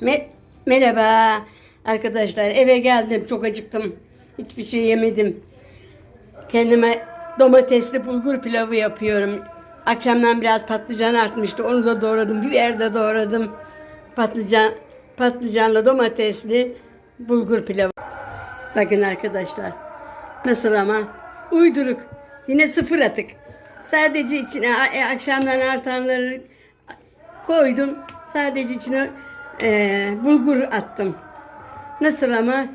Me- Merhaba arkadaşlar. Eve geldim. Çok acıktım. Hiçbir şey yemedim. Kendime domatesli bulgur pilavı yapıyorum. Akşamdan biraz patlıcan artmıştı. Onu da doğradım. Biber de doğradım. Patlıcan patlıcanlı domatesli bulgur pilavı. Bakın arkadaşlar. Nasıl ama? Uyduruk. Yine sıfır atık. Sadece içine e, akşamdan artanları koydum. Sadece içine e, bulgur attım. Nasıl ama?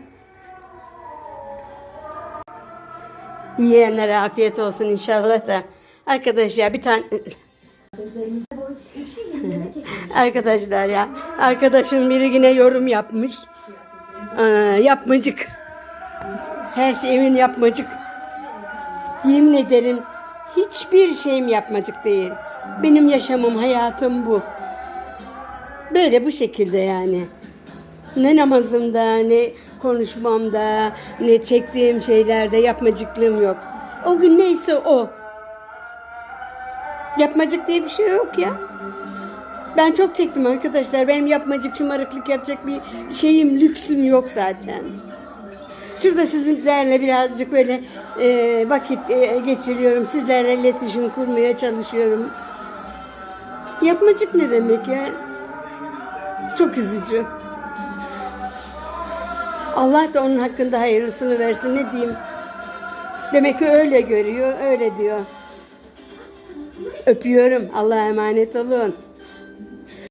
Yiyenlere afiyet olsun inşallah da. Arkadaş ya bir tane... Arkadaşlar ya. Arkadaşım biri yine yorum yapmış. Ee, yapmacık. Her şeyimin yapmacık. Yemin ederim hiçbir şeyim yapmacık değil. Benim yaşamım, hayatım bu. Böyle bu şekilde yani. Ne namazımda, ne konuşmamda, ne çektiğim şeylerde yapmacıklığım yok. O gün neyse o. Yapmacık diye bir şey yok ya. Ben çok çektim arkadaşlar. Benim yapmacık şımarıklık yapacak bir şeyim, lüksüm yok zaten. Şurada sizlerle birazcık böyle e, vakit e, geçiriyorum. Sizlerle iletişim kurmaya çalışıyorum. Yapmacık ne demek ya? Çok üzücü. Allah da onun hakkında hayırlısını versin ne diyeyim. Demek ki öyle görüyor, öyle diyor. Öpüyorum. Allah'a emanet olun.